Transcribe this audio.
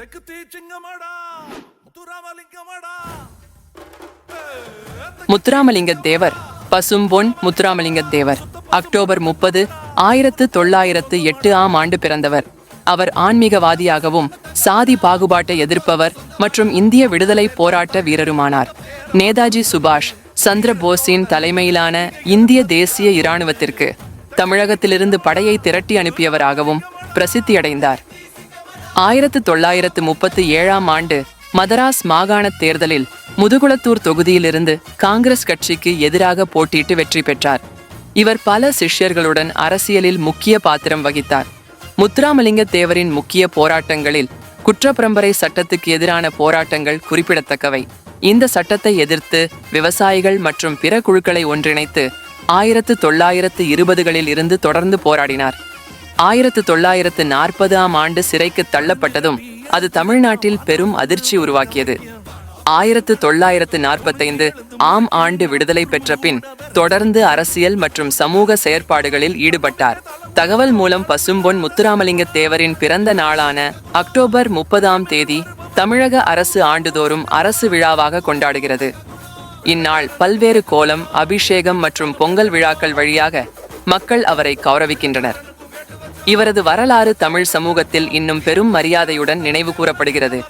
தெக்கு தீச்சிங்கமாடா முத்துராமலிங்கமாடா முத்துராமலிங்க தேவர் பசும்பொன் முத்துராமலிங்க தேவர் அக்டோபர் முப்பது ஆயிரத்து தொள்ளாயிரத்து எட்டு ஆம் ஆண்டு பிறந்தவர் அவர் ஆன்மீகவாதியாகவும் சாதி பாகுபாட்டை எதிர்ப்பவர் மற்றும் இந்திய விடுதலை போராட்ட வீரருமானார் நேதாஜி சுபாஷ் சந்திர போஸின் தலைமையிலான இந்திய தேசிய இராணுவத்திற்கு தமிழகத்திலிருந்து படையை திரட்டி அனுப்பியவராகவும் பிரசித்தியடைந்தார் ஆயிரத்து தொள்ளாயிரத்து முப்பத்தி ஏழாம் ஆண்டு மதராஸ் மாகாணத் தேர்தலில் முதுகுளத்தூர் தொகுதியிலிருந்து காங்கிரஸ் கட்சிக்கு எதிராக போட்டியிட்டு வெற்றி பெற்றார். இவர் பல சிஷ்யர்களுடன் அரசியலில் முக்கிய பாத்திரம் வகித்தார். முத்துராமலிங்க தேவரின் முக்கிய போராட்டங்களில் குற்றப்பரம்பரை சட்டத்துக்கு எதிரான போராட்டங்கள் குறிப்பிடத்தக்கவை. இந்த சட்டத்தை எதிர்த்து விவசாயிகள் மற்றும் பிற குழுக்களை ஒன்றிணைத்து ஆயிரத்து தொள்ளாயிரத்து இருபதுகளில் இருந்து தொடர்ந்து போராடினார். ஆயிரத்து தொள்ளாயிரத்து நாற்பதாம் ஆண்டு சிறைக்கு தள்ளப்பட்டதும் அது தமிழ்நாட்டில் பெரும் அதிர்ச்சி உருவாக்கியது. ஆயிரத்து தொள்ளாயிரத்து நாற்பத்தைந்து ஆம் ஆண்டு விடுதலை பெற்ற பின் தொடர்ந்து அரசியல் மற்றும் சமூக செயற்பாடுகளில் ஈடுபட்டார். தகவல் மூலம் பசும்பொன் முத்துராமலிங்க தேவரின் பிறந்த நாளான அக்டோபர் முப்பதாம் தேதி தமிழக அரசு ஆண்டுதோறும் அரசு விழாவாக கொண்டாடுகிறது. இந்நாள் பல்வேறு கோலம் அபிஷேகம் மற்றும் பொங்கல் விழாக்கள் வழியாக மக்கள் அவரை கௌரவிக்கின்றனர். இவரது வரலாறு தமிழ் சமூகத்தில் இன்னும் பெரும் மரியாதையுடன் நினைவு கூறப்படுகிறது.